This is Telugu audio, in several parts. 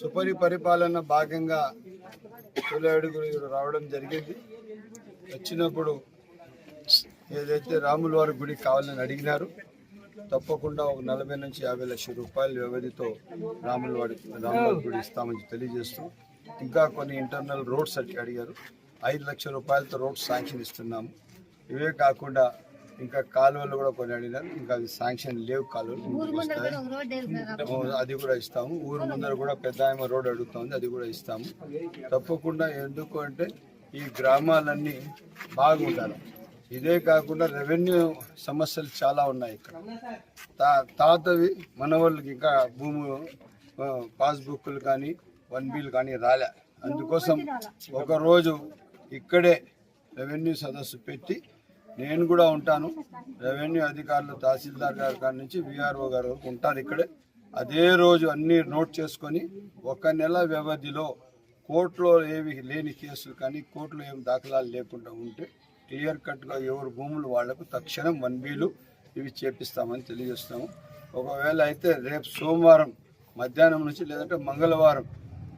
సుపరి పరిపాలన భాగంగా తొలి అడుగులు రావడం జరిగింది. వచ్చినప్పుడు ఏదైతే రాముల వారి గుడి కావాలని అడిగినారు తప్పకుండా ఒక నలభై నుంచి యాభై లక్షల రూపాయల వ్యవధితో రాముల వాడి రాముల గుడి ఇస్తామని తెలియజేస్తూ ఇంకా కొన్ని ఇంటర్నల్ రోడ్స్ అడిగారు. ఐదు లక్షల రూపాయలతో రోడ్స్ శాంక్షన్ ఇస్తున్నాము. ఇవే కాకుండా ఇంకా కాలువలు కూడా కొన్ని అడిగినారు. ఇంకా అది శాంక్షన్ లేవు కాలువలు. అది కూడా ఇస్తాము. ఊరు ముందర కూడా పెద్ద ఆయమ రోడ్ అడుగుతుంది. అది కూడా ఇస్తాము. తప్పకుండా ఎందుకు అంటే ఈ గ్రామాలన్నీ బాగుండాలి. ఇదే కాకుండా రెవెన్యూ సమస్యలు చాలా ఉన్నాయి ఇక్కడ. తా తాతవి మన వాళ్ళకి ఇంకా భూము పాస్బుక్లు కానీ వన్ బిల్ కానీ రాలే. అందుకోసం ఒకరోజు ఇక్కడే రెవెన్యూ సదస్సు పెట్టి నేను కూడా ఉంటాను. రెవెన్యూ అధికారులు తహసీల్దార్ గారి కాడి నుంచి విఆర్ఓ గారు వరకు ఉంటారు ఇక్కడే. అదే రోజు అన్ని నోట్ చేసుకొని ఒక నెల వ్యవధిలో కోర్టులో ఏవి లేని కేసులు కానీ కోర్టులో ఏమి దాఖలాలు లేకుండా ఉంటే క్లియర్ కట్గా ఎవరు భూములు వాళ్ళకు తక్షణం వన్ బీలు ఇవి చేపిస్తామని తెలియజేస్తాము. ఒకవేళ అయితే రేపు సోమవారం మధ్యాహ్నం నుంచి లేదంటే మంగళవారం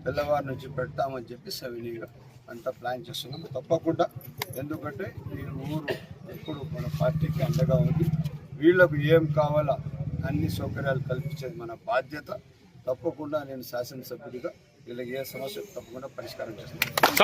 తెల్లవారు నుంచి పెడతామని చెప్పి సవినీగా అంతా ప్లాన్ చేస్తున్నాము. తప్పకుండా. ఎందుకంటే ఈ ఊరు ఎప్పుడు మన పార్టీకి అండగా ఉంది వీళ్ళకు ఏం కావాలా అన్ని సౌకర్యాలు కల్పించేది మన బాధ్యత. తప్పకుండా నేను శాసనసభ్యుడిగా వీళ్ళకి ఏ సమస్య తప్పకుండా పరిష్కారం చేస్తాను.